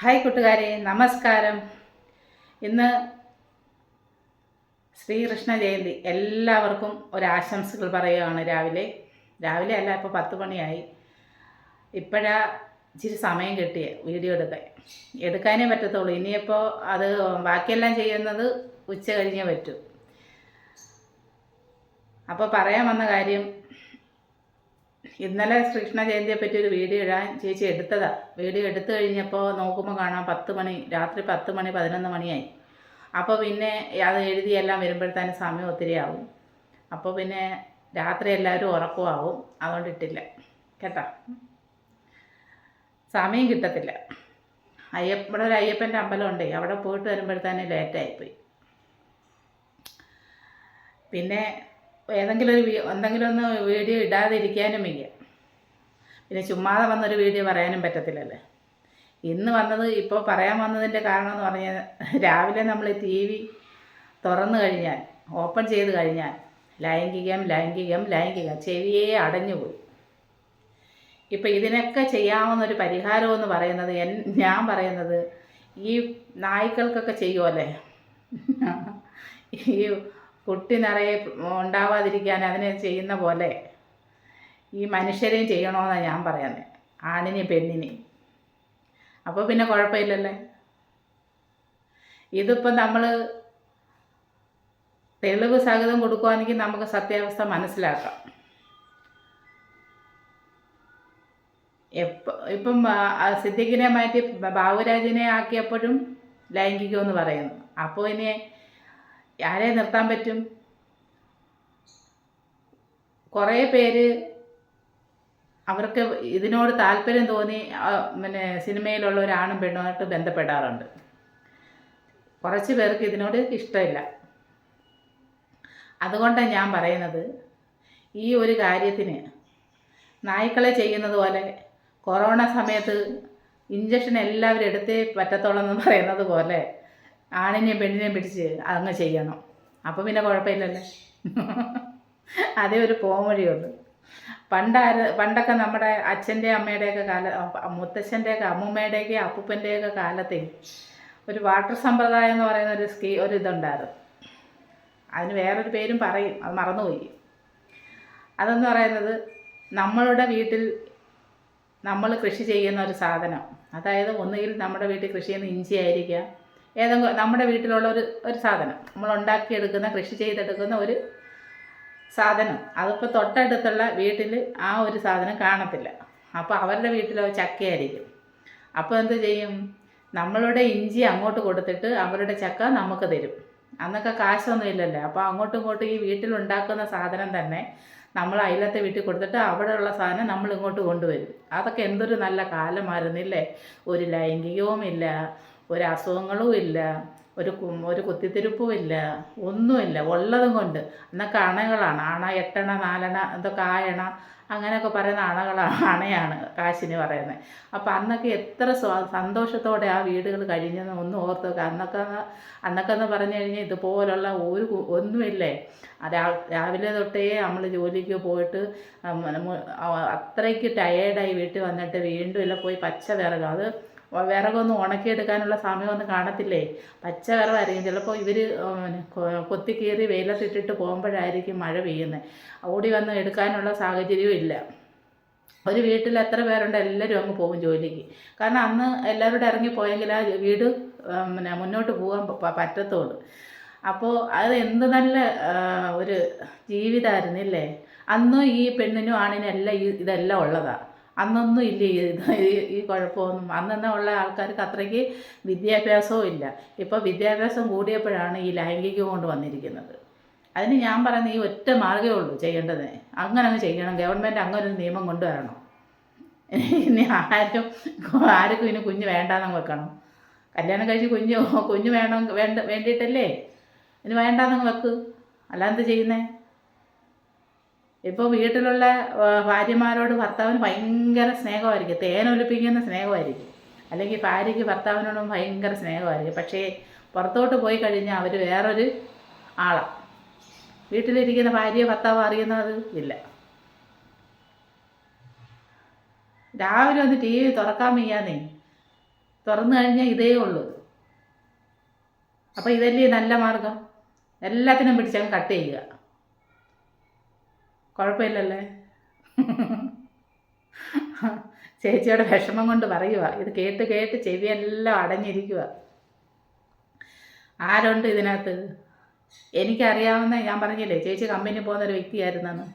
Hi കൂട്ടുകാരെ നമസ്കാരം. ഇന്ന് ശ്രീകൃഷ്ണ ജയന്തി. എല്ലാവർക്കും ഒരാശംസകൾ പറയുകയാണ് രാവിലെ. രാവിലെ അല്ല ഇപ്പോൾ പത്ത് മണിയായി. ഇപ്പോഴാ ഇച്ചിരി സമയം കിട്ടിയ വീഡിയോ എടുക്കാൻ. എടുക്കാനേ പറ്റത്തുള്ളൂ. ഇനിയിപ്പോൾ അത് ബാക്കിയെല്ലാം ചെയ്യുന്നത് ഉച്ച കഴിഞ്ഞേ പറ്റൂ. അപ്പോൾ പറയാൻ വന്ന കാര്യം ഇന്നലെ ശ്രീകൃഷ്ണ ജയന്തിയെ പറ്റി ഒരു വീഡിയോ ഇടാൻ ചേച്ചി എടുത്തതാ. വീഡിയോ എടുത്തു കഴിഞ്ഞപ്പോൾ നോക്കുമ്പോൾ കാണാം പത്ത് മണി രാത്രി പത്ത് മണി പതിനൊന്ന് മണിയായി. അപ്പോൾ പിന്നെ അത് എഴുതിയെല്ലാം വരുമ്പോഴത്തേനും സമയം ഒത്തിരി ആവും. അപ്പോൾ പിന്നെ രാത്രി എല്ലാവരും ഉറക്കമാവും. അതുകൊണ്ട് ഇട്ടില്ല. കേട്ടോ? സമയം കിട്ടത്തില്ല. അയ്യപ്പ ഇവിടെ ഒരു അയ്യപ്പന്റെ അമ്പലം ഉണ്ടേ. അവിടെ പോയിട്ട് വരുമ്പോഴത്തേനും ലേറ്റായിപ്പോയി. പിന്നെ ഏതെങ്കിലും ഒരു എന്തെങ്കിലും ഒന്ന് വീഡിയോ ഇടാതിരിക്കാനും വയ്യ. പിന്നെ ചുമ്മാതെ വന്നൊരു വീഡിയോ പറയാനും പറ്റത്തില്ലല്ലേ. ഇന്ന് വന്നത് ഇപ്പോൾ പറയാൻ വന്നതിന്റെ കാരണം എന്ന് പറഞ്ഞാൽ രാവിലെ നമ്മൾ ടി വി തുറന്നു കഴിഞ്ഞാൽ ഓപ്പൺ ചെയ്ത് കഴിഞ്ഞാൽ ലൈംഗികം ലൈംഗികം ലൈംഗികം ചെവിയെ അടഞ്ഞുപോയി. ഇപ്പം ഇതിനൊക്കെ ചെയ്യാവുന്ന ഒരു പരിഹാരം എന്ന് പറയുന്നത് എൻ ഞാൻ പറയുന്നത് ഈ നായ്ക്കൾക്കൊക്കെ ചെയ്യുമല്ലേ ഈ കുട്ടി നിറയെ ഉണ്ടാവാതിരിക്കാൻ അതിനെ ചെയ്യുന്ന പോലെ ഈ മനുഷ്യരെയും ചെയ്യണമെന്നാണ് ഞാൻ പറയുന്നത് ആണിനെയും പെണ്ണിനെയും അപ്പോൾ പിന്നെ കുഴപ്പമില്ലല്ലേ? ഇതിപ്പോൾ നമ്മൾ തെളിവ് സഹിതം കൊടുക്കുവാണെങ്കിൽ നമുക്ക് സത്യാവസ്ഥ മനസ്സിലാക്കാം. എപ്പ ഇപ്പം സിദ്ദിഖിനെ മാറ്റി ബാബുരാജിനെ ആക്കിയപ്പോഴും ലൈംഗികം എന്ന് പറയുന്നു. അപ്പോൾ ഇനി ആരെ നിർത്താൻ പറ്റും? കുറേ പേര് അവർക്ക് ഇതിനോട് താല്പര്യം തോന്നി പിന്നെ സിനിമയിലുള്ള ഒരാണും പെണ്ണുമായിട്ട് ബന്ധപ്പെടാറുണ്ട്. കുറച്ച് പേർക്ക് ഇതിനോട് ഇഷ്ടമില്ല. അതുകൊണ്ടാണ് ഞാൻ പറയുന്നത് ഈ ഒരു കാര്യത്തിന് നായ്ക്കളെ ചെയ്യുന്നത് പോലെ കൊറോണ സമയത്ത് ഇഞ്ചക്ഷൻ എല്ലാവരും എടുത്തേ പറ്റത്തുള്ളൂ എന്ന് പറയുന്നത് പോലെ ആണിനെയും പെണ്ണിനെയും പിടിച്ച് അങ്ങ് ചെയ്യണം. അപ്പം പിന്നെ കുഴപ്പമില്ലല്ലോ. അതേ ഒരു പോംവഴിയുള്ളൂ പണ്ടാര പണ്ടൊക്കെ നമ്മുടെ അച്ഛന്റെ അമ്മയുടെയൊക്കെ കാല മുത്തച്ഛന്റെയൊക്കെ അമ്മൂമ്മയുടെയൊക്കെ അപ്പൂപ്പന്റെയൊക്കെ കാലത്തിൽ ഒരു വാട്ടർ സമ്പ്രദായം എന്ന് പറയുന്ന ഒരു സ്കീ ഒരു ഇതുണ്ടായിരുന്നു. അതിന് വേറൊരു പേരും പറയും അത് മറന്നുപോയി. അതെന്ന് പറയുന്നത് നമ്മളുടെ വീട്ടിൽ നമ്മൾ കൃഷി ചെയ്യുന്ന ഒരു സാധനം. അതായത് ഒന്നുകിൽ നമ്മുടെ വീട്ടിൽ കൃഷി ചെയ്യുന്ന ഇഞ്ചി ആയിരിക്കാം ഏതെങ്കിലും നമ്മുടെ വീട്ടിലുള്ള ഒരു ഒരു സാധനം. നമ്മൾ ഉണ്ടാക്കിയെടുക്കുന്ന കൃഷി ചെയ്തെടുക്കുന്ന ഒരു സാധനം. അതിപ്പോൾ തൊട്ടടുത്തുള്ള വീട്ടിൽ ആ ഒരു സാധനം കാണത്തില്ല. അപ്പോൾ അവരുടെ വീട്ടിലോ ചക്കയായിരിക്കും. അപ്പോൾ എന്ത് ചെയ്യും? നമ്മളുടെ ഇഞ്ചി അങ്ങോട്ട് കൊടുത്തിട്ട് അവരുടെ ചക്ക നമുക്ക് തരും. അന്നൊക്കെ കാശൊന്നും ഇല്ലല്ലോ. അപ്പോൾ അങ്ങോട്ടും ഇങ്ങോട്ടും ഈ വീട്ടിലുണ്ടാക്കുന്ന സാധനം തന്നെ നമ്മൾ അയലത്തെ വീട്ടിൽ കൊടുത്തിട്ട് അവിടെയുള്ള സാധനം നമ്മൾ ഇങ്ങോട്ട് കൊണ്ടുവരും. അതൊക്കെ എന്തൊരു നല്ല കാലമായിരുന്നില്ലേ? ഒരു ലൈംഗികവും ഇല്ല ഒരു അസുഖങ്ങളും ഇല്ല ഒരു ഒരു കുത്തിത്തിരിപ്പും ഇല്ല ഒന്നുമില്ല ഉള്ളതും കൊണ്ട്. എന്നൊക്കെ അണകളാണ് അണ എട്ടണ നാലണ എന്തൊക്കെ ആയണ അങ്ങനെയൊക്കെ പറയുന്ന അണകളാണ് അണയാണ് കാശിന് പറയുന്നത്. അപ്പം അന്നൊക്കെ എത്ര സന്തോഷത്തോടെ ആ വീടുകൾ കഴിഞ്ഞെന്ന് ഒന്ന് ഓർത്ത് വെക്കുക അന്നൊക്കെ അന്നൊക്കെ എന്ന് പറഞ്ഞു കഴിഞ്ഞാൽ ഇതുപോലുള്ള ഒരു ഒന്നുമില്ലേ? രാവിലെ തൊട്ടേ നമ്മൾ ജോലിക്ക് പോയിട്ട് അത്രയ്ക്ക് ടയേർഡായി വീട്ടിൽ വന്നിട്ട് വീണ്ടും ഇല്ല പോയി പച്ച വിറക് അത് വിറകൊന്നും ഉണക്കിയെടുക്കാനുള്ള സമയമൊന്നും കാണത്തില്ലേ? പച്ച വിറവായിരിക്കും. ചിലപ്പോൾ ഇവർ കൊത്തി കീറി വെയിലത്തിട്ടിട്ട് പോകുമ്പോഴായിരിക്കും മഴ പെയ്യുന്നത് ഓടി വന്ന് എടുക്കാനുള്ള സാഹചര്യവും ഇല്ല. ഒരു വീട്ടിൽ എത്ര പേരുണ്ട് എല്ലാവരും അങ്ങ് പോകും ജോലിക്ക്. കാരണം അന്ന് എല്ലാവരും ഇറങ്ങിപ്പോയെങ്കിൽ ആ വീട് പിന്നെ മുന്നോട്ട് പോകാൻ പറ്റത്തുള്ളൂ. അപ്പോൾ അത് എന്ത് നല്ല ഒരു ജീവിതമായിരുന്നില്ലേ അന്നും ഈ പെണ്ണിനും ആണിനും എല്ലാം ഇതെല്ലാം ഉള്ളതാണ് അന്നൊന്നും ഇല്ല ഈ കുഴപ്പമൊന്നും. അന്നൊന്നും ഉള്ള ആൾക്കാർക്ക് അത്രയ്ക്ക് വിദ്യാഭ്യാസവും ഇല്ല. ഇപ്പോൾ വിദ്യാഭ്യാസം കൂടിയപ്പോഴാണ് ഈ ലൈംഗികം കൊണ്ട് വന്നിരിക്കുന്നത്. അതിന് ഞാൻ പറയുന്നത് ഈ ഒറ്റ മാർഗമേ ഉള്ളൂ ചെയ്യേണ്ടത് അങ്ങനെ അങ്ങ് ചെയ്യണം. ഗവൺമെന്റ് അങ്ങനെ ഒരു നിയമം കൊണ്ടുവരണം. ഇനി ആരും ആർക്കും ഇനി കുഞ്ഞ് വേണ്ടാന്ന് വെക്കണം. കല്യാണം കഴിച്ച് കുഞ്ഞ് കുഞ്ഞ് വേണം വേണ്ട വേണ്ടിയിട്ടല്ലേ? ഇനി വേണ്ടാന്നങ്ങ് വെക്ക്. അല്ലാതെ ചെയ്യുന്നേ? ഇപ്പോൾ വീട്ടിലുള്ള ഭാര്യമാരോട് ഭർത്താവിന് ഭയങ്കര സ്നേഹമായിരിക്കും. തേനൊലിപ്പിക്കുന്ന സ്നേഹമായിരിക്കും. അല്ലെങ്കിൽ ഭാര്യയ്ക്ക് ഭർത്താവിനോടും ഭയങ്കര സ്നേഹമായിരിക്കും. പക്ഷേ പുറത്തോട്ട് പോയി കഴിഞ്ഞാൽ അവർ വേറൊരു ആളാണ് വീട്ടിലിരിക്കുന്ന ഭാര്യ ഭർത്താവ് അറിയുന്നത് ഇല്ല. രാവിലെ ഒന്ന് ടി വി തുറക്കാൻ വയ്യാന്നേ. തുറന്നു കഴിഞ്ഞാൽ ഇതേ ഉള്ളൂ. അപ്പോൾ ഇതല്ലേ നല്ല മാർഗം? എല്ലാത്തിനും പിടിച്ചങ്ങ് കട്ട് ചെയ്യുക. കുഴപ്പമില്ലല്ലേ? ചേച്ചിയുടെ വിഷമം കൊണ്ട് പറയുക ഇത് കേട്ട് കേട്ട് ചെവിയെല്ലാം അടഞ്ഞിരിക്കുക ആരുണ്ട് ഇതിനകത്ത്? എനിക്കറിയാവുന്ന ഞാൻ പറഞ്ഞില്ലേ ചേച്ചി കമ്പനി പോകുന്ന ഒരു വ്യക്തിയായിരുന്നെന്ന്.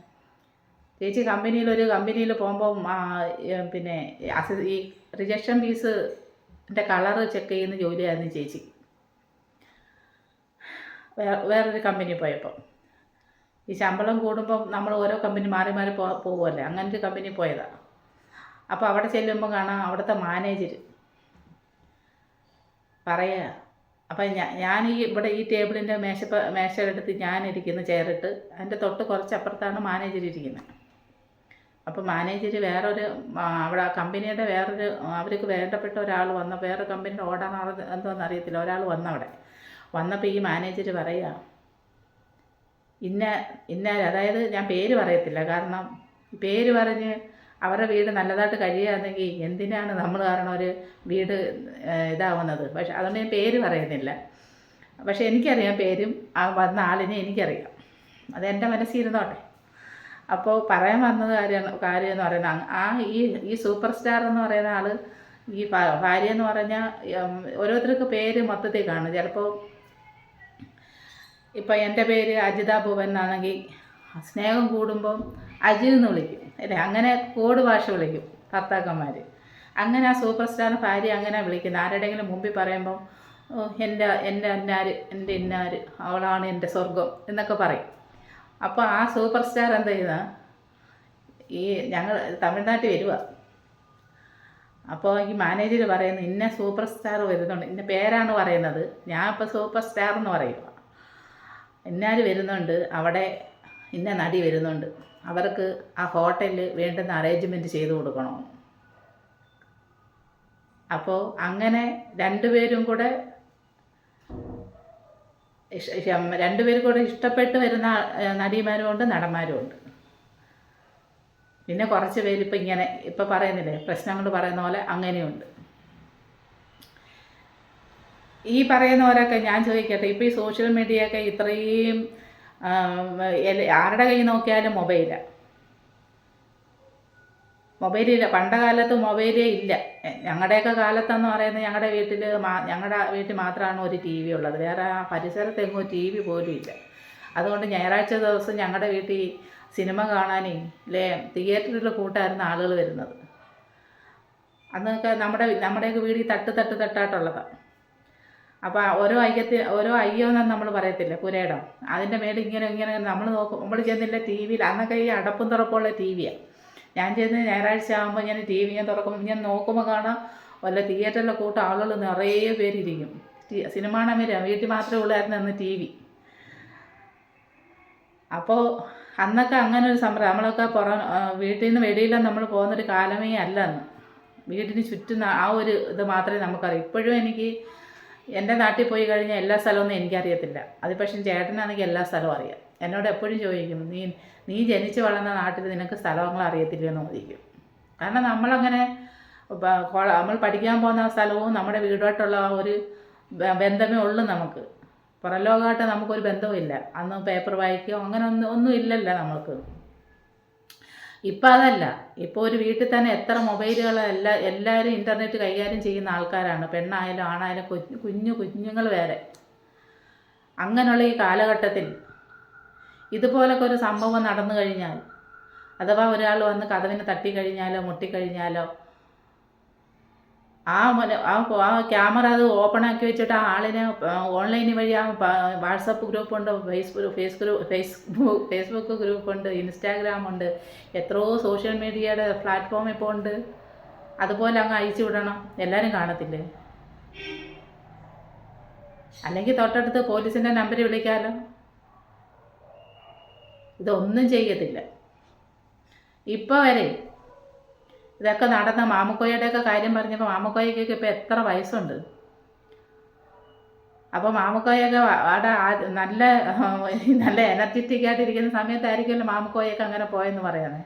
ചേച്ചി കമ്പനിയിൽ ഒരു കമ്പനിയിൽ പോകുമ്പോൾ പിന്നെ ഈ റിജക്ഷൻ ഫീസിന്റെ കളറ് ചെക്ക് ചെയ്യുന്ന ജോലിയായിരുന്നു ചേച്ചി. വേറൊരു കമ്പനി പോയപ്പോൾ ഈ ശമ്പളം കൂടുമ്പം നമ്മൾ ഓരോ കമ്പനി മാറി മാറി പോ പോകുമല്ലേ അങ്ങനത്തെ കമ്പനി പോയതാണ് അപ്പോൾ അവിടെ ചെല്ലുമ്പോൾ കാണാം അവിടുത്തെ മാനേജർ പറയുക അപ്പം ഞാൻ ഞാൻ ഈ ഇവിടെ ഈ ടേബിളിന്റെ മേശ മേശയെടുത്ത് ഞാനിരിക്കുന്ന ചെയറിട്ട്. അതിന്റെ തൊട്ട് കുറച്ചപ്പുറത്താണ് മാനേജർ ഇരിക്കുന്നത് അപ്പോൾ മാനേജർ വേറൊരു അവിടെ കമ്പനിയുടെ വേറൊരു അവർക്ക് വേണ്ടപ്പെട്ട ഒരാൾ വന്ന വേറെ കമ്പനിയുടെ ഓടാൻ എന്തോന്ന് അറിയത്തില്ല. ഒരാൾ വന്നവിടെ. വന്നപ്പോൾ ഈ മാനേജർ പറയുക ഇന്ന ഇന്ന അതായത് ഞാൻ പേര് പറയത്തില്ല. കാരണം പേര് പറഞ്ഞ് അവരുടെ വീട് നല്ലതായിട്ട് കഴിയുകയാണെങ്കിൽ എന്തിനാണ് നമ്മൾ കാരണം ഒരു വീട് ഇതാവുന്നത്? പക്ഷെ അതുകൊണ്ട് ഞാൻ പേര് പറയുന്നില്ല. പക്ഷെ എനിക്കറിയാം പേരും ആ വന്ന ആളിനെ എനിക്കറിയാം. അത് എന്റെ മനസ്സിരുന്നോട്ടെ അപ്പോൾ പറയാൻ വന്നത് കാര്യം കാര്യം എന്ന് പറയുന്നത് ആ ഈ ഈ സൂപ്പർ സ്റ്റാർ എന്ന് പറയുന്ന ആൾ ഈ ഭാര്യ എന്ന് പറഞ്ഞാൽ ഓരോരുത്തർക്ക് പേര് മൊത്തത്തിൽ കാണും. ചിലപ്പോൾ ഇപ്പം എന്റെ പേര് അജിത ഭുവൻ എന്നാണെങ്കിൽ സ്നേഹം കൂടുമ്പം അജി എന്ന് വിളിക്കും. അല്ലേ? അങ്ങനെ കോഡ് ഭാഷ വിളിക്കും ഭർത്താക്കന്മാർ അങ്ങനെ ആ സൂപ്പർ സ്റ്റാർ ഭാര്യ അങ്ങനെ വിളിക്കുന്നത് ആരുടെയെങ്കിലും മുമ്പിൽ പറയുമ്പം എന്റെ എന്റെ അന്നാര് എന്റെ ഇന്നാർ അവളാണ് എന്റെ സ്വർഗം എന്നൊക്കെ പറയും. അപ്പോൾ ആ സൂപ്പർ സ്റ്റാർ എന്താ ചെയ്യുന്ന? ഈ ഞങ്ങൾ തമിഴ്നാട്ടിൽ വരുക അപ്പോൾ ഈ മാനേജർ പറയുന്നത് ഇന്ന സൂപ്പർ സ്റ്റാർ വരുന്നുണ്ട്. ഇന്ന പേരാണ് പറയുന്നത്. ഞാൻ ഇപ്പോൾ സൂപ്പർ സ്റ്റാർ എന്ന് പറയുക ഇന്നാര് വരുന്നുണ്ട്? അവിടെ ഇന്ന നടി വരുന്നുണ്ട്. അവർക്ക് ആ ഹോട്ടലിൽ വേണ്ടുന്ന അറേഞ്ച്മെന്റ് ചെയ്തു കൊടുക്കണം. അപ്പോൾ അങ്ങനെ രണ്ടുപേരും കൂടെ രണ്ടുപേരും കൂടെ ഇഷ്ടപ്പെട്ട് വരുന്ന നടിമാരുമുണ്ട് നടിമാരും ഉണ്ട് നടന്മാരും ഉണ്ട്. പിന്നെ കുറച്ച് പേര് ഇപ്പം ഇങ്ങനെ ഇപ്പം പറയുന്നില്ലേ പ്രശ്നങ്ങൾ പറയുന്ന പോലെ അങ്ങനെയുണ്ട്. ഈ പറയുന്നവരൊക്കെ ഞാൻ ചോദിക്കട്ടെ ഇപ്പോൾ ഈ സോഷ്യൽ മീഡിയയൊക്കെ ഇത്രയും ആരുടെ കയ്യിൽ നോക്കിയാലും മൊബൈലാണ് മൊബൈലില്ല പണ്ട കാലത്ത് മൊബൈലേ ഇല്ല. ഞങ്ങളുടെയൊക്കെ കാലത്തെന്ന് പറയുന്നത് ഞങ്ങളുടെ വീട്ടിൽ ഞങ്ങളുടെ വീട്ടിൽ മാത്രമാണ് ഒരു ടി വി ഉള്ളത്. വേറെ ആ പരിസരത്തെങ്ങും ടി വി പോലും ഇല്ല. അതുകൊണ്ട് ഞായറാഴ്ച ദിവസം ഞങ്ങളുടെ വീട്ടിൽ സിനിമ കാണാനേ അല്ലേ തിയേറ്ററിൽ കൂട്ടായിരുന്നു ആളുകൾ വരുന്നത്. അന്നൊക്കെ നമ്മുടെ നമ്മുടെയൊക്കെ വീട് തട്ട് തട്ട് തട്ടായിട്ടുള്ളതാണ് അപ്പോൾ ഓരോ അയ്യത്തി ഓരോ അയ്യോന്നും നമ്മൾ പറയത്തില്ല പുരയിടം അതിന്റെ മേലെ ഇങ്ങനെ ഇങ്ങനെ നമ്മൾ നോക്കും. നമ്മൾ ചെന്നില്ല ടി വിയിൽ അന്നൊക്കെ ഈ അടപ്പും തുറപ്പുള്ള ടി വിയാണ് ഞാൻ ചെന്ന് ഞായറാഴ്ച ആകുമ്പോൾ ഞാൻ ടി വി ഞാൻ തുറക്കുമ്പോൾ ഞാൻ നോക്കുമ്പോൾ കാണാം വല്ല തിയേറ്ററിലെ കൂട്ടം ആളുകൾ നിറയെ പേരിരിക്കും സിനിമ കാണാൻ വീട്ടിൽ മാത്രമേ ഉള്ളായിരുന്നു അന്ന് ടി വി അപ്പോൾ അന്നൊക്കെ അങ്ങനെ ഒരു സമരം. നമ്മളൊക്കെ പുറം വീട്ടിൽ നിന്ന് വെളിയിലാണ് നമ്മൾ പോകുന്നൊരു കാലമേ അല്ല അന്ന്. വീടിന് ചുറ്റുന്ന ആ ഒരു ഇത് മാത്രമേ നമുക്കറിയൂ. ഇപ്പോഴും എനിക്ക് എന്റെ നാട്ടിൽ പോയി കഴിഞ്ഞാൽ എല്ലാ സ്ഥലമൊന്നും എനിക്കറിയത്തില്ല. അത് പക്ഷേ ചേട്ടനാണെങ്കിൽ എല്ലാ സ്ഥലവും അറിയാം. എന്നോട് എപ്പോഴും ചോദിക്കും നീ നീ ജനിച്ച് വളർന്ന നാട്ടിൽ നിനക്ക് സ്ഥലങ്ങൾ അറിയത്തില്ലെന്ന് ചോദിക്കും. കാരണം നമ്മളങ്ങനെ നമ്മൾ പഠിക്കാൻ പോകുന്ന സ്ഥലവും നമ്മുടെ വീടുമായിട്ടുള്ള ഒരു ബന്ധമേ ഉള്ളൂ നമുക്ക്. പുറം ലോകമായിട്ട് നമുക്കൊരു ബന്ധവുമില്ല. അന്ന് പേപ്പർ വായിക്കുകയോ അങ്ങനെ ഒന്നും ഒന്നും ഇല്ലല്ലോ നമ്മൾക്ക്. ഇപ്പം അതല്ല. ഇപ്പോൾ ഒരു വീട്ടിൽ തന്നെ എത്ര മൊബൈലുകൾ എല്ലാ എല്ലാവരും ഇന്റർനെറ്റ് കൈകാര്യം ചെയ്യുന്ന ആൾക്കാരാണ്. പെണ്ണായാലും ആണായാലും കുഞ്ഞു കുഞ്ഞു കുഞ്ഞുങ്ങൾ വരെ അങ്ങനെയുള്ള ഈ കാലഘട്ടത്തിൽ ഇതുപോലൊക്കെ ഒരു സംഭവം നടന്നു കഴിഞ്ഞാൽ അഥവാ ഒരാൾ വന്ന് കഥവിനെ തട്ടിക്കഴിഞ്ഞാലോ മുട്ടിക്കഴിഞ്ഞാലോ ആ ആ ക്യാമറ അത് ഓപ്പൺ ആക്കി വെച്ചിട്ട് ആ ആളിനെ ഓൺലൈൻ വഴി ആ വാട്സപ്പ് ഗ്രൂപ്പുണ്ട് ഫേസ്ബുക്ക് ഫേസ്ബുക്ക് ഫേസ്ബുക്ക് ഫേസ്ബുക്ക് ഗ്രൂപ്പുണ്ട് ഇൻസ്റ്റാഗ്രാം ഉണ്ട് എത്രയോ സോഷ്യൽ മീഡിയയുടെ പ്ലാറ്റ്ഫോം ഇപ്പോൾ ഉണ്ട്. അതുപോലെ അങ്ങ് അയച്ചു വിടണം. എല്ലാവരും കാണത്തില്ലേ? അല്ലെങ്കിൽ തൊട്ടടുത്ത് പോലീസിന്റെ നമ്പർ വിളിക്കാമല്ലോ ഇതൊന്നും ചെയ്യത്തില്ല. ഇപ്പോൾ വരെ ഇതൊക്കെ നടന്ന മാമുക്കോയുടെയൊക്കെ കാര്യം പറഞ്ഞപ്പോൾ മാമുക്കോയ്ക്കൊക്കെ ഇപ്പോൾ എത്ര വയസ്സുണ്ട്? അപ്പോൾ മാമുക്കോയൊക്കെ അവിടെ നല്ല നല്ല എനർജറ്റിക് ആയിട്ടിരിക്കുന്ന സമയത്തായിരിക്കുമല്ലോ മാമുക്കോയൊക്കെ അങ്ങനെ പോയെന്ന് പറയുന്നത്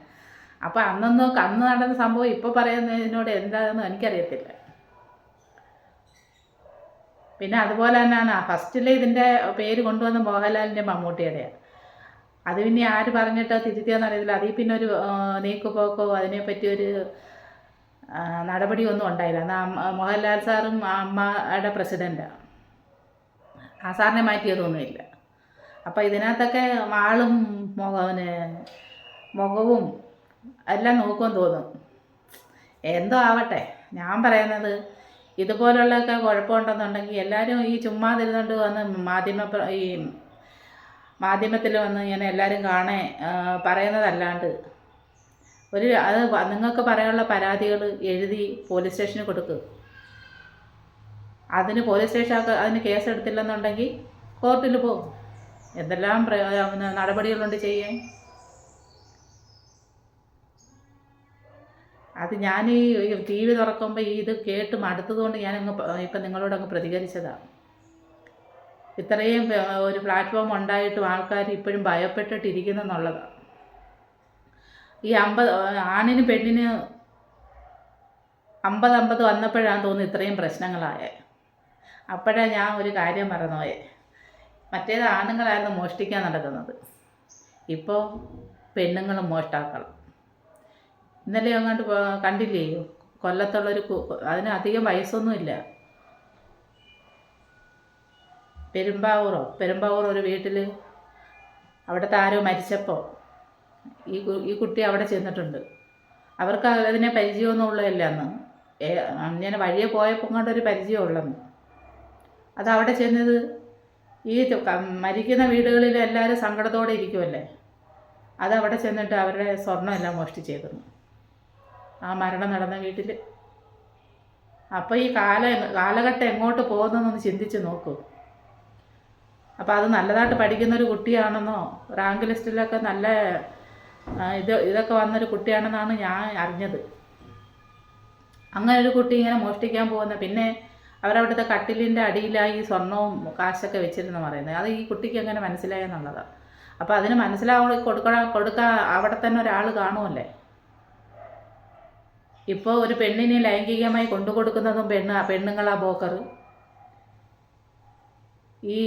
അപ്പോൾ അന്നൊന്നും അന്ന് നടന്ന സംഭവം ഇപ്പോൾ പറയുന്നതിനോട് എന്താണെന്ന് എനിക്കറിയത്തില്ല. പിന്നെ അതുപോലെ തന്നെയാണ് ഫസ്റ്റിൽ ഇതിന്റെ പേര് കൊണ്ടുവന്ന മോഹൻലാലിന്റെ മമ്മൂട്ടിയുടെയാണ് അത് പിന്നെ ആര് പറഞ്ഞിട്ടോ തിരുത്തിയോന്ന് അറിയത്തില്ല. അതിൽ പിന്നെ ഒരു നീക്കുപോക്കോ അതിനെപ്പറ്റി ഒരു നടപടിയൊന്നും ഉണ്ടായില്ല. മോഹൻലാൽ സാറും അമ്മയുടെ പ്രസിഡന്റ് ആ സാറിനെ മാറ്റിയതൊന്നുമില്ല അപ്പോൾ ഇതിനകത്തൊക്കെ ആളും മുഖവന് മുഖവും എല്ലാം നോക്കുമെന്ന് തോന്നും. എന്തോ ആവട്ടെ. ഞാൻ പറയുന്നത് ഇതുപോലുള്ളതൊക്കെ കുഴപ്പമുണ്ടെന്നുണ്ടെങ്കിൽ എല്ലാവരും ഈ ചുമ്മാതിരുന്നുകൊണ്ട് വന്ന് മാധ്യമ ഈ മാധ്യമത്തിൽ വന്ന് ഇങ്ങനെ എല്ലാവരും കാണേ പറയുന്നതല്ലാണ്ട്. ഒരു അത് നിങ്ങൾക്ക് പറയാനുള്ള പരാതികൾ എഴുതി പോലീസ് സ്റ്റേഷനിൽ കൊടുക്കുക അതിന് പോലീസ് സ്റ്റേഷൻ അതിന് കേസെടുത്തില്ലെന്നുണ്ടെങ്കിൽ കോർട്ടിൽ പോകും. എന്തെല്ലാം നടപടികളുണ്ട് ചെയ്യാൻ? അത് ഞാൻ ഈ ടി വി തുറക്കുമ്പോൾ ഈ ഇത് കേട്ട് മടുത്തതുകൊണ്ട് പ- ഇപ്പം നിങ്ങളോടങ്ങ് പ്രതികരിച്ചതാണ് ഇത്രയും ഒരു പ്ലാറ്റ്ഫോം ഉണ്ടായിട്ടും ആൾക്കാർ ഇപ്പോഴും ഭയപ്പെട്ടിട്ടിരിക്കുന്നു എന്നുള്ളതാണ് ഈ അമ്പത് ആണിന് പെണ്ണിന് അമ്പത് അമ്പത് വന്നപ്പോഴാണ് തോന്നുന്നു ഇത്രയും പ്രശ്നങ്ങളായേ. അപ്പോഴാണ് ഞാൻ ഒരു കാര്യം മറന്നുപോയെ മറ്റേത് ആണുങ്ങളായിരുന്നു മോഷ്ടിക്കാൻ നടക്കുന്നത്. ഇപ്പോൾ പെണ്ണുങ്ങളും മോഷ്ടാക്കളും. ഇന്നലെ അങ്ങോട്ട് കണ്ടില്ലേ? കൊല്ലത്തുള്ളൊരു അതിന് അധികം വയസ്സൊന്നുമില്ല. പെരുമ്പാവൂറോ? പെരുമ്പാവൂർ ഒരു വീട്ടിൽ അവിടുത്തെ ആരോ മരിച്ചപ്പോൾ ഈ ഈ കുട്ടി അവിടെ ചെന്നിട്ടുണ്ട്. അവർക്ക് അതിനെ പരിചയമൊന്നും ഉള്ളതല്ല അന്ന് അങ്ങനെ വഴിയെ പോയപ്പോൾ കൊണ്ട് ഒരു പരിചയമുള്ളെന്ന്. അത് അവിടെ ചെന്നത് ഈ മരിക്കുന്ന വീടുകളിൽ എല്ലാവരും സങ്കടത്തോടെ ഇരിക്കുമല്ലേ അത് അവിടെ ചെന്നിട്ട് അവരുടെ സ്വർണമെല്ലാം മോഷ്ടിച്ചേക്കുന്നു. ആ മരണം നടന്ന വീട്ടിൽ അപ്പോൾ ഈ കാല കാലഘട്ടം എങ്ങോട്ട് പോകുന്നതെന്നൊന്ന് ചിന്തിച്ച് നോക്കൂ. അപ്പോൾ അത് നല്ലതായിട്ട് പഠിക്കുന്ന ഒരു കുട്ടിയാണെന്നോ? റാങ്ക് ലിസ്റ്റിലൊക്കെ നല്ല ഇത് ഇതൊക്കെ വന്നൊരു കുട്ടിയാണെന്നാണ് ഞാൻ അറിഞ്ഞത്. അങ്ങനെ ഒരു കുട്ടി ഇങ്ങനെ മോഷ്ടിക്കാൻ പോകുന്ന പിന്നെ അവരവിടുത്തെ കട്ടിലിന്റെ അടിയിലായി സ്വർണവും കാശൊക്കെ വെച്ചിരുന്നു പറയുന്നത്. അത് ഈ കുട്ടിക്ക് എങ്ങനെ മനസ്സിലായെന്നുള്ളതാണ് അപ്പോൾ അതിന് മനസ്സിലാവ കൊടുക്കണ കൊടുക്കാൻ അവിടെ തന്നെ ഒരാൾ കാണുമല്ലേ ഇപ്പോൾ ഒരു പെണ്ണിനെ ലൈംഗികമായി കൊണ്ടു കൊടുക്കുന്നതും പെണ്ണ് പെണ്ണുങ്ങളാ ബോക്കർ ഈ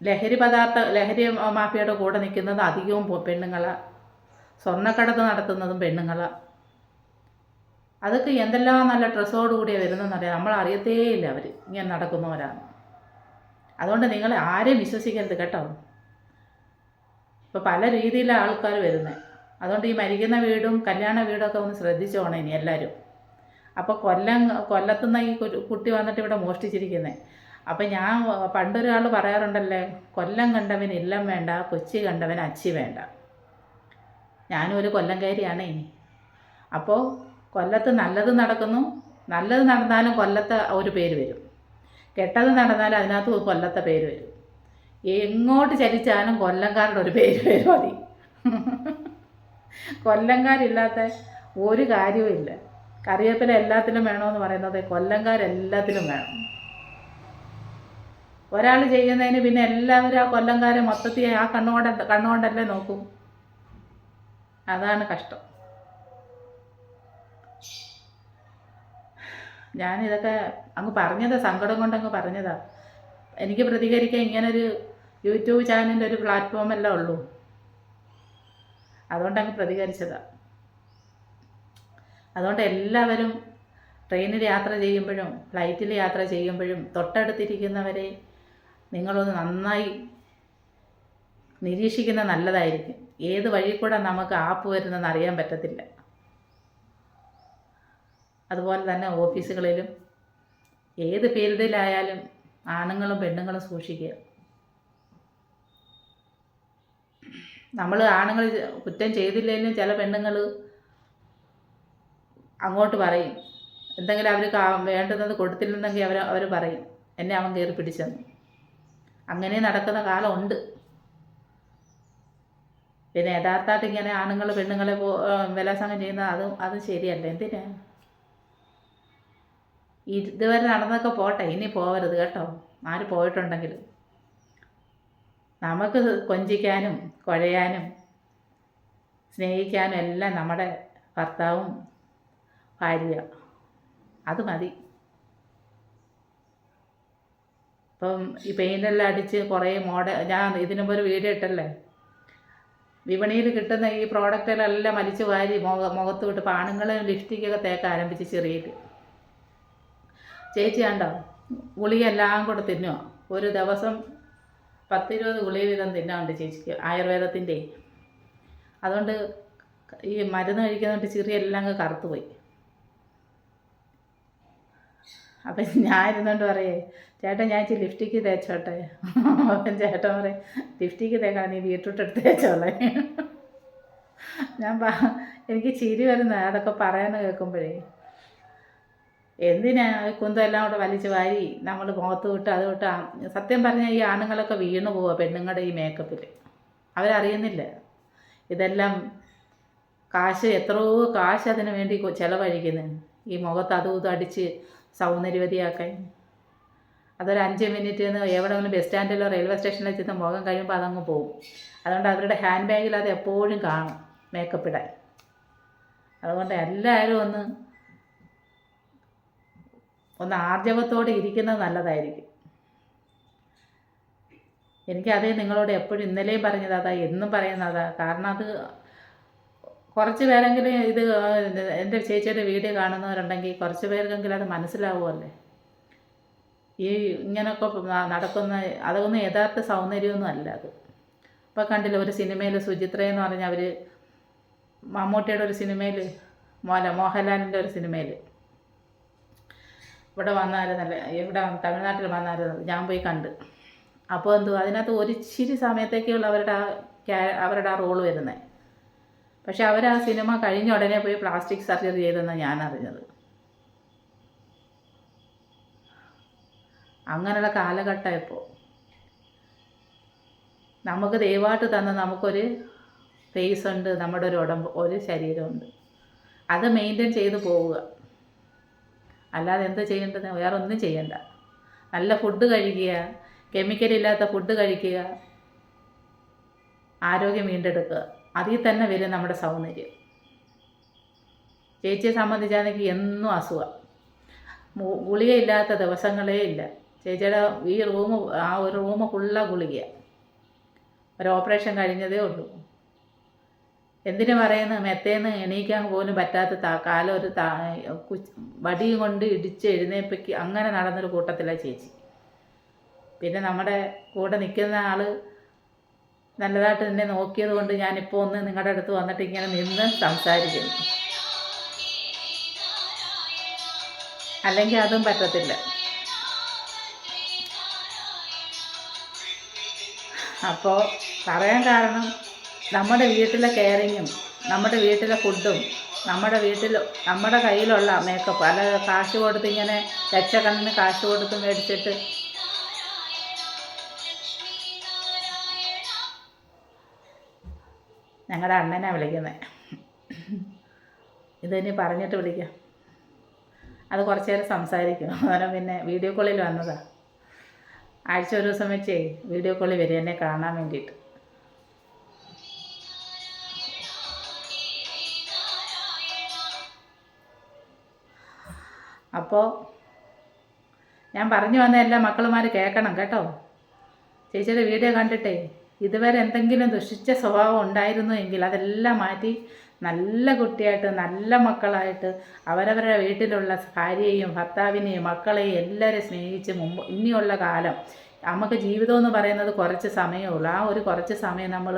ലഹരി പദാർത്ഥ ലഹരി മാഫിയയുടെ കൂടെ നിൽക്കുന്നത് അധികവും പെണ്ണുങ്ങളാണ് പെണ്ണുങ്ങളാ. സ്വർണക്കടത്ത് നടത്തുന്നതും പെണ്ണുങ്ങളാണ് അതൊക്കെ എന്തെല്ലാം നല്ല ഡ്രസ്സോട് കൂടിയാണ് വരുന്നതെന്നറിയാം നമ്മൾ അറിയത്തേയില്ല അവർ ഇങ്ങനെ നടക്കുന്നവരാണ്. അതുകൊണ്ട് നിങ്ങൾ ആരെയും വിശ്വസിക്കരുത് കേട്ടോ. ഇപ്പോൾ പല രീതിയിലാണ് ആൾക്കാർ വരുന്നത് അതുകൊണ്ട് ഈ മരിക്കുന്ന വീടും കല്യാണ വീടൊക്കെ ഒന്ന് ശ്രദ്ധിച്ചോണം ഇനി എല്ലാവരും. അപ്പോൾ കൊല്ലം കൊല്ലത്തുനിന്ന് ഈ കുട്ടി വന്നിട്ട് ഇവിടെ മോഷ്ടിച്ചിരിക്കുന്നത് അപ്പം ഞാൻ പണ്ടൊരാൾ പറയാറുണ്ടല്ലേ കൊല്ലം കണ്ടവൻ ഇല്ലം വേണ്ട കൊച്ചി കണ്ടവൻ അച്ചി വേണ്ട. ഞാനും ഒരു കൊല്ലംകാരിയാണേ അപ്പോൾ കൊല്ലത്ത് നല്ലത് നടക്കുന്നു നല്ലത് നടന്നാലും കൊല്ലത്തെ ഒരു പേര് വരും. കെട്ടത് നടന്നാലും അതിനകത്ത് കൊല്ലത്തെ പേര് വരും. എങ്ങോട്ട് ചലിച്ചാലും കൊല്ലംകാരുടെ ഒരു പേര് വരും മതി കൊല്ലംകാരില്ലാത്ത ഒരു കാര്യവും ഇല്ല. കറിവേപ്പില എല്ലാത്തിലും വേണമെന്ന് പറയുന്നത് കൊല്ലംകാരെല്ലാത്തിലും വേണം. ഒരാൾ ചെയ്യുന്നതിന് പിന്നെ എല്ലാവരും ആ കൊല്ലംകാരെ മൊത്തത്തിൽ ആ കണ്ണുകൊണ്ട് കണ്ണുകൊണ്ടല്ലേ നോക്കും. അതാണ് കഷ്ടം. ഞാനിതൊക്കെ അങ്ങ് പറഞ്ഞതാ സങ്കടം കൊണ്ടങ്ങ് പറഞ്ഞതാ. എനിക്ക് പ്രതികരിക്കാൻ ഇങ്ങനൊരു യൂട്യൂബ് ചാനലിന്റെ ഒരു പ്ലാറ്റ്ഫോം അല്ല ഉള്ളൂ. അതുകൊണ്ടങ്ങ് പ്രതികരിച്ചതാ. അതുകൊണ്ട് എല്ലാവരും ട്രെയിനിൽ യാത്ര ചെയ്യുമ്പോഴും ഫ്ലൈറ്റിൽ യാത്ര ചെയ്യുമ്പോഴും തൊട്ടടുത്തിരിക്കുന്നവരെ നിങ്ങളൊന്ന് നന്നായി നിരീക്ഷിക്കുന്ന നല്ലതായിരിക്കും. ഏത് വഴി കൂടെ നമുക്ക് ആപ്പ് വരുന്നതെന്ന് അറിയാൻ പറ്റത്തില്ല. അതുപോലെ തന്നെ ഓഫീസുകളിലും ഏത് ഫീൽഡിലായാലും ആണുങ്ങളും പെണ്ണുങ്ങളും സൂക്ഷിക്കുക. നമ്മൾ ആണുങ്ങൾ കുറ്റം ചെയ്തില്ലെങ്കിലും ചില പെണ്ണുങ്ങൾ അങ്ങോട്ട് പറയും. എന്തെങ്കിലും അവർ വേണ്ടുന്നത് കൊടുത്തില്ലെന്നെങ്കിൽ അവർ അവർ പറയും. എന്നെ അവൻ കയറി പിടിച്ചെന്ന്. അങ്ങനെ നടക്കുന്ന കാലമുണ്ട്. പിന്നെ യഥാർത്ഥമായിട്ട് ഇങ്ങനെ ആണുങ്ങൾ പെണ്ണുങ്ങളെ പോ ചെയ്യുന്ന അതും അതും ശരിയല്ല. എന്തിനാ? ഇതുവരെ നടന്നൊക്കെ പോട്ടെ. ഇനി പോവരുത് കേട്ടോ. ആര് പോയിട്ടുണ്ടെങ്കിലും. നമുക്ക് കൊഞ്ചിക്കാനും കുഴയാനും സ്നേഹിക്കാനും എല്ലാം നമ്മുടെ ഭർത്താവും ഭാര്യ. അത് മതി. അപ്പം ഈ പെയിന്റെല്ലാം അടിച്ച് കുറേ മോഡൽ ഞാൻ ഇതിനു മുമ്പ് ഒരു വീഡിയോ ഇട്ടല്ലേ? വിപണിയിൽ കിട്ടുന്ന ഈ പ്രോഡക്റ്റുകളെല്ലാം വലിച്ചു വാരി മുഖ മുഖത്ത് വിട്ട് പാണുങ്ങളും ലിപ്സ്റ്റിക്കൊക്കെ തേക്കാൻ ആരംഭിച്ച് ചെറിയിട്ട്. ചേച്ചി കണ്ടോ? ഗുളികയെല്ലാം കൂടെ തിന്നുക ഒരു ദിവസം പത്തിരുപത് ഗുളിക വീതം തിന്നാറുണ്ട് ചേച്ചിക്ക് ആയുർവേദത്തിന്റെ. അതുകൊണ്ട് ഈ മരുന്ന് കഴിക്കുന്നതുകൊണ്ട് ചെറിയ എല്ലാം അങ്ങ് കറുത്തു പോയി അപ്പം ഞാൻ ഇരുന്നുകൊണ്ട് പറയേ ചേട്ടൻ ഞാൻ ഇച്ചിരി ലിഫ്റ്റിക്ക് തേച്ചോട്ടെ. അപ്പം ചേട്ടൻ പറയും ലിഫ്റ്റിക്ക് തേക്കാൻ നീ ബീട്രൂട്ട് എടുത്ത് തേച്ചോളെ. ഞാൻ എനിക്ക് ചിരി വരുന്ന അതൊക്കെ പറയാന്ന് കേൾക്കുമ്പോഴേ. എന്തിനാ? ഈ കുന്തമെല്ലാം കൂടെ വലിച്ചു വാരി നമ്മൾ മുഖത്ത് വിട്ട് അത് വിട്ട് സത്യം പറഞ്ഞാൽ ഈ ആണുങ്ങളൊക്കെ വീണു പോവുക പെണ്ണുങ്ങളുടെ ഈ മേക്കപ്പിൽ അവരറിയുന്നില്ല. ഇതെല്ലാം കാശ് എത്രയോ കാശ് അതിനു വേണ്ടി ചിലവഴിക്കുന്നു. ഈ മുഖത്ത് അതും ഇതും അടിച്ച് സൗന്ദര്യവതിയാക്കാൻ അതൊരു അഞ്ച് മിനിറ്റ് നിന്ന് എവിടെ എവിടെയെങ്കിലും ബസ് സ്റ്റാൻഡിലോ റെയിൽവേ സ്റ്റേഷനിലോ ചെന്ന് മുഖം കഴിയുമ്പോൾ അതങ്ങ് പോകും. അതുകൊണ്ട് അവരുടെ ഹാൻഡ് ബാഗിൽ അത് എപ്പോഴും കാണും. മേക്കപ്പ് ഇടാൻ. അതുകൊണ്ട് എല്ലാവരും ഒന്ന് ഒന്ന് ആർജവത്തോടെ ഇരിക്കുന്നത് നല്ലതായിരിക്കും. എനിക്കതേ നിങ്ങളോട് എപ്പോഴും ഇന്നലെയും പറഞ്ഞത് അതാ എന്നും പറയുന്നതാ. കാരണം അത് കുറച്ച് പേരെങ്കിലും ഇത് എന്റെ ചേച്ചിയുടെ വീഡിയോ കാണുന്നവരുണ്ടെങ്കിൽ കുറച്ച് പേർക്കെങ്കിലും അത് മനസ്സിലാവുമല്ലേ? ഈ ഇങ്ങനെയൊക്കെ നടക്കുന്ന അതൊന്നും യഥാർത്ഥ സൗന്ദര്യമൊന്നും അല്ല അത്. ഇപ്പോൾ കണ്ടില്ല ഒരു സിനിമയിൽ സുചിത്ര എന്ന് പറഞ്ഞാൽ അവർ മമ്മൂട്ടിയുടെ ഒരു സിനിമയിൽ മോല മോഹൻലാലിന്റെ ഒരു സിനിമയിൽ ഇവിടെ വന്നായിരുന്നല്ലേ ഇവിടെ തമിഴ്നാട്ടിൽ വന്നായിരുന്നു ഞാൻ പോയി കണ്ട്. അപ്പോൾ എന്തോ അതിനകത്ത് ഒരിച്ചിരി സമയത്തേക്കുള്ള അവരുടെ ആ അവരുടെ ആ റോൾ വരുന്നത് പക്ഷെ അവർ ആ സിനിമ കഴിഞ്ഞ ഉടനെ പോയി പ്ലാസ്റ്റിക് സർജറി ചെയ്തെന്നാണ് ഞാൻ അറിഞ്ഞത്. അങ്ങനെയുള്ള കാലഘട്ടം ഇപ്പോൾ നമുക്ക് ദൈവമായിട്ട് തന്ന നമുക്കൊരു ഫേസ് ഉണ്ട് നമ്മുടെ ഒരു ഉടമ്പ് ഒരു ശരീരമുണ്ട്. അത് മെയിന്റെയിൻ ചെയ്ത് പോവുക. അല്ലാതെ എന്ത് ചെയ്യേണ്ടത്? വേറെ ഒന്നും ചെയ്യണ്ട. നല്ല ഫുഡ് കഴിക്കുക കെമിക്കൽ ഇല്ലാത്ത ഫുഡ് കഴിക്കുക ആരോഗ്യം വീണ്ടെടുക്കുക. അതിൽ തന്നെ വരും നമ്മുടെ സൗന്ദര്യം. ചേച്ചിയെ സംബന്ധിച്ചാണെങ്കിൽ എന്നും അസുഖം. ഗുളിക ഗുളികയില്ലാത്ത ദിവസങ്ങളേ ഇല്ല. ചേച്ചിയുടെ ഈ റൂം ആ ഒരു റൂം ഫുള്ള ഗുളിക ഒരു ഓപ്പറേഷൻ കഴിഞ്ഞതേ ഉള്ളൂ. എന്തിനു പറയുന്നു? മെത്തേന്ന് എണീക്കാൻ പോലും പറ്റാത്ത താ കാലം ഒരു താ വടിയും കൊണ്ട് ഇടിച്ച് എഴുന്നേപ്പിക്ക് അങ്ങനെ നടന്നൊരു കൂട്ടത്തിലാണ് ചേച്ചി. പിന്നെ നമ്മുടെ കൂടെ നിൽക്കുന്ന ആൾ നല്ലതായിട്ട് എന്നെ നോക്കിയത് കൊണ്ട് ഞാനിപ്പോൾ ഒന്ന് നിങ്ങളുടെ അടുത്ത് വന്നിട്ട് ഇങ്ങനെ നിന്ന് സംസാരിക്കുന്നു. അല്ലെങ്കിൽ അതും പറ്റത്തില്ല. അപ്പോൾ പറയാൻ കാരണം നമ്മുടെ വീട്ടിലെ കെയറിങ്ങും നമ്മുടെ വീട്ടിലെ ഫുഡും നമ്മുടെ വീട്ടിൽ നമ്മുടെ കയ്യിലുള്ള മേക്കപ്പ് അല്ല കാശ് കൊടുത്ത് ഇങ്ങനെ ലക്ഷക്കണക്കിന് കാശ് കൊടുത്ത് മേടിച്ചിട്ട് ഞങ്ങളുടെ അണ്ണനെ വിളിക്കുന്നത് ഇതിനി പറഞ്ഞിട്ട് വിളിക്കാം. അത് കുറച്ച് നേരം സംസാരിക്കും. അന്നേരം പിന്നെ വീഡിയോ കോളിൽ വന്നതാ. ആഴ്ച ഒരു ദിവസം വെച്ചേ വീഡിയോ കോളിൽ വരെ എന്നെ കാണാൻ വേണ്ടിയിട്ട്. അപ്പോൾ ഞാൻ പറഞ്ഞു വന്ന എല്ലാ മക്കളുമാർ കേൾക്കണം കേട്ടോ. ചേച്ചിയുടെ വീഡിയോ കണ്ടിട്ടേ ഇതുവരെ എന്തെങ്കിലും ദുഷിച്ച സ്വഭാവം ഉണ്ടായിരുന്നു എങ്കിൽ അതെല്ലാം മാറ്റി നല്ല കുട്ടിയായിട്ട് നല്ല മക്കളായിട്ട് അവരവരുടെ വീട്ടിലുള്ള ഭാര്യയെയും ഭർത്താവിനെയും മക്കളെയും എല്ലാവരെയും സ്നേഹിച്ച് മുമ്പ് ഇനിയുള്ള കാലം. നമുക്ക് ജീവിതം എന്ന് പറയുന്നത് കുറച്ച് സമയമേ ഉള്ളൂ. ആ ഒരു കുറച്ച് സമയം നമ്മൾ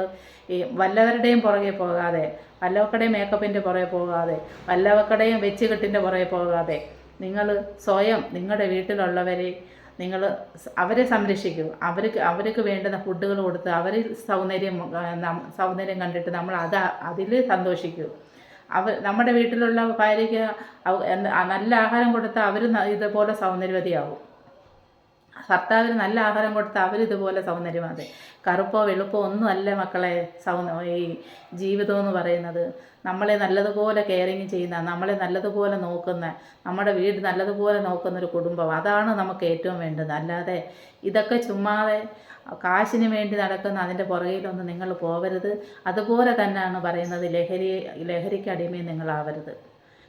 ഈ വല്ലവരുടെയും പുറകെ പോകാതെ വല്ലവക്കടെയും മേക്കപ്പിന്റെ പുറകെ പോകാതെ വല്ലവക്കടെയും വെച്ച് കെട്ടിന്റെ പുറകെ പോകാതെ നിങ്ങൾ സ്വയം നിങ്ങളുടെ വീട്ടിലുള്ളവരെ നിങ്ങൾ അവരെ സംരക്ഷിക്കൂ. അവർക്ക് അവർക്ക് വേണ്ടുന്ന ഫുഡുകൾ കൊടുത്ത് അവർ സൗന്ദര്യം സൗന്ദര്യം കണ്ടിട്ട് നമ്മൾ അത് അതിൽ സന്തോഷിക്കൂ. അവർ നമ്മുടെ വീട്ടിലുള്ള ഭാര്യയ്ക്ക് നല്ല ആഹാരം കൊടുത്താൽ അവർ ഇതുപോലെ സൗന്ദര്യവതിയാവും. ഭർത്താവിന് നല്ല ആഹാരം കൊടുത്താൽ അവരിതുപോലെ സൗന്ദര്യമാതെ കറുപ്പോ വെളുപ്പോ ഒന്നും അല്ല മക്കളെ സൗന്ദ ഈ ജീവിതം എന്ന് പറയുന്നത്. നമ്മളെ നല്ലതുപോലെ കെയറിങ് ചെയ്യുന്ന നമ്മളെ നല്ലതുപോലെ നോക്കുന്ന നമ്മുടെ വീട് നല്ലതുപോലെ നോക്കുന്ന ഒരു കുടുംബം. അതാണ് നമുക്ക് ഏറ്റവും വേണ്ടത്. അല്ലാതെ ഇതൊക്കെ ചുമ്മാതെ കാശിന് വേണ്ടി നടക്കുന്ന അതിന്റെ പുറകിലൊന്നും നിങ്ങൾ പോവരുത്. അതുപോലെ തന്നെയാണ് പറയുന്നത് ലഹരി ലഹരിക്ക് അടിമയും നിങ്ങളാവരുത്.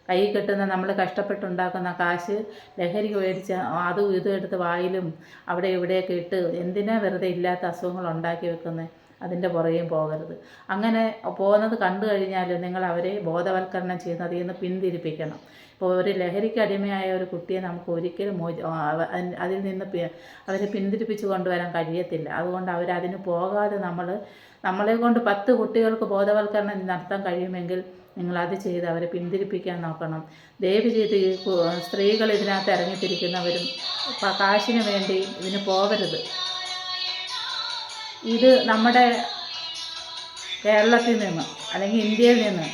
കൈ കെട്ടുന്ന നമ്മൾ കഷ്ടപ്പെട്ടുണ്ടാക്കുന്ന കാശ് ലഹരിക്ക് മേടിച്ച് അതും ഇതും എടുത്ത് വായിലും അവിടെ ഇവിടെയൊക്കെ ഇട്ട് എന്തിനാ വെറുതെ ഇല്ലാത്ത അസുഖങ്ങൾ ഉണ്ടാക്കി വെക്കുന്നത് അതിന്റെ പുറകെയും പോകരുത്. അങ്ങനെ പോകുന്നത് കണ്ടു കഴിഞ്ഞാൽ നിങ്ങൾ അവരെ ബോധവൽക്കരണം ചെയ്യുന്ന അതിൽ നിന്ന് പിന്തിരിപ്പിക്കണം. ഇപ്പോൾ ഒരു ലഹരിക്ക് അടിമയായ ഒരു കുട്ടിയെ നമുക്ക് ഒരിക്കലും അവ- അതിൽ- നിന്ന് അവരെ പിന്തിരിപ്പിച്ച് കൊണ്ടുവരാൻ കഴിയത്തില്ല. അതുകൊണ്ട് അവരതിന് പോകാതെ നമ്മൾ നമ്മളെ കൊണ്ട് പത്ത് കുട്ടികൾക്ക് ബോധവൽക്കരണം നടത്താൻ കഴിയുമെങ്കിൽ നിങ്ങൾ അത് ചെയ്ത് അവരെ പിന്തിരിപ്പിക്കാൻ നോക്കണം. ദയവ് ചെയ്ത് സ്ത്രീകൾ ഇതിനകത്ത് ഇറങ്ങിത്തിരിക്കുന്നവരും കാശിന് വേണ്ടി ഇതിന് പോകരുത്. ഇത് നമ്മുടെ കേരളത്തിൽ നിന്ന് അല്ലെങ്കിൽ ഇന്ത്യയിൽ നിന്ന്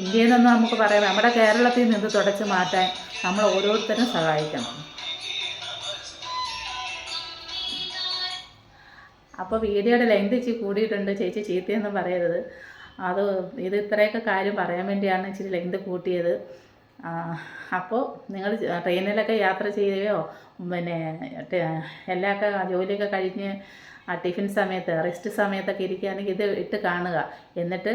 ഇന്ത്യയിൽ നിന്ന് നമുക്ക് പറയാം നമ്മുടെ കേരളത്തിൽ നിന്ന് തുടച്ച് മാറ്റാൻ നമ്മൾ ഓരോരുത്തരും സഹായിക്കണം. അപ്പോൾ വീഡിയോയുടെ ലെങ്ത് ഇച്ചിരി കൂടിയിട്ടുണ്ട്. ചേച്ചി ചീത്തയൊന്നും പറയരുത്. അത് ഇത് ഇത്രയൊക്കെ കാര്യം പറയാൻ വേണ്ടിയാണ് ഇച്ചിരി ലെങ്ത് കൂട്ടിയത്. അപ്പോൾ നിങ്ങൾ ട്രെയിനിലൊക്കെ യാത്ര ചെയ്യുകയോ പിന്നെ എല്ലാമൊക്കെ ജോലിയൊക്കെ കഴിഞ്ഞ് ആ ടിഫിൻ സമയത്ത് റെസ്റ്റ് സമയത്തൊക്കെ ഇരിക്കുകയാണെങ്കിൽ ഇത് ഇട്ട് കാണുക. എന്നിട്ട്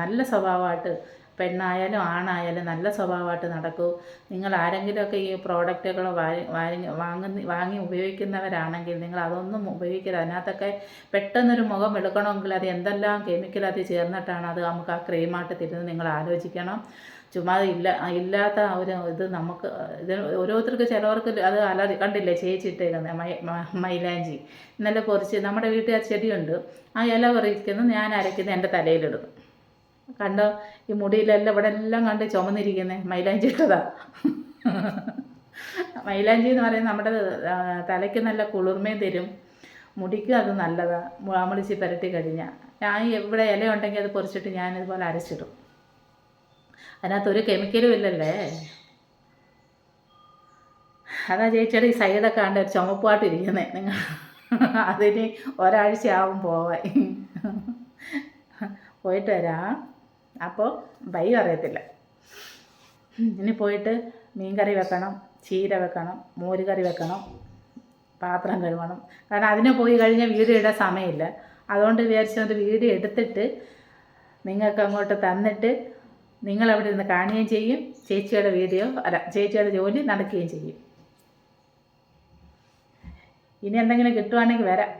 നല്ല സ്വഭാവമായിട്ട് പെണ്ണായാലും ആണായാലും നല്ല സ്വഭാവമായിട്ട് നടക്കൂ. നിങ്ങൾ ആരെങ്കിലുമൊക്കെ ഈ പ്രോഡക്റ്റുകൾ വാങ്ങി വാങ്ങി വാങ്ങുന്ന വാങ്ങി ഉപയോഗിക്കുന്നവരാണെങ്കിൽ നിങ്ങൾ അതൊന്നും ഉപയോഗിക്കരുത്. അതിനകത്തൊക്കെ പെട്ടെന്നൊരു മുഖം വെളുക്കണമെങ്കിൽ അത് എന്തെല്ലാം കെമിക്കൽ അത് ചേർന്നിട്ടാണ് അത് നമുക്ക് ആ ക്രീമായിട്ട് തരുന്നത് നിങ്ങൾ ആലോചിക്കണം. ചുമ്മാ ഇല്ല ഇല്ലാത്ത ഒരു ഇത് നമുക്ക് ഇത് ഓരോരുത്തർക്ക് ചിലവർക്ക് അത് അല്ലാതെ കണ്ടില്ലേ ചേച്ചിട്ടേക്കുന്നത്? മൈ മൈലാഞ്ചി. ഇന്നലെ കുറച്ച് നമ്മുടെ വീട്ടിൽ ആ ചെടിയുണ്ട്. ആ ഇല പറിക്കുന്നത് ഞാൻ അരയ്ക്കുന്നത് എന്റെ തലയിലിടും. കണ്ടോ? ഈ മുടിയിലെല്ലാം ഇവിടെ എല്ലാം കണ്ട് ചുമന്നിരിക്കുന്നത് മൈലാഞ്ചി ഇട്ടതാ. മൈലാഞ്ചി എന്ന് പറയുന്നത് നമ്മുടെ തലയ്ക്ക് നല്ല കുളിർമയും തരും. മുടിക്ക് അത് നല്ലതാണ് മുളാമുളിച്ച് പുരട്ടി കഴിഞ്ഞാൽ ഞാൻ ഇവിടെ ഇല ഉണ്ടെങ്കിൽ അത് പൊറിച്ചിട്ട് ഞാൻ ഇതുപോലെ അരച്ചിടും. അതിനകത്ത് ഒരു കെമിക്കലും ഇല്ലല്ലേ? അതാ ചേച്ചിയുടെ ഈ സൈഡൊക്കെ കണ്ട് ഒരു നിങ്ങൾ അതിന് ഒരാഴ്ചയാവും പോവാൻ. പോയിട്ട് വരാം. അപ്പോൾ ബൈ അറിയത്തില്ല. ഇനി പോയിട്ട് മീൻ കറി വെക്കണം ചീര വെക്കണം മോര് കറി വെക്കണം പാത്രം കഴുകണം കാരണം അതിന് പോയി കഴിഞ്ഞാൽ വീഡിയോ ഇടാൻ സമയമില്ല. അതുകൊണ്ട് വിചാരിച്ചത് വീഡിയോ എടുത്തിട്ട് നിങ്ങൾക്ക് അങ്ങോട്ട് തന്നിട്ട് നിങ്ങൾ അവിടെ ഇരുന്ന് കാണുകയും ചെയ്യും. ചേച്ചിയുടെ വീഡിയോ അല്ല ചേച്ചിയുടെ ജോലി നടക്കുകയും ചെയ്യും. ഇനി എന്തെങ്കിലും കിട്ടുവാണെങ്കിൽ വരാം.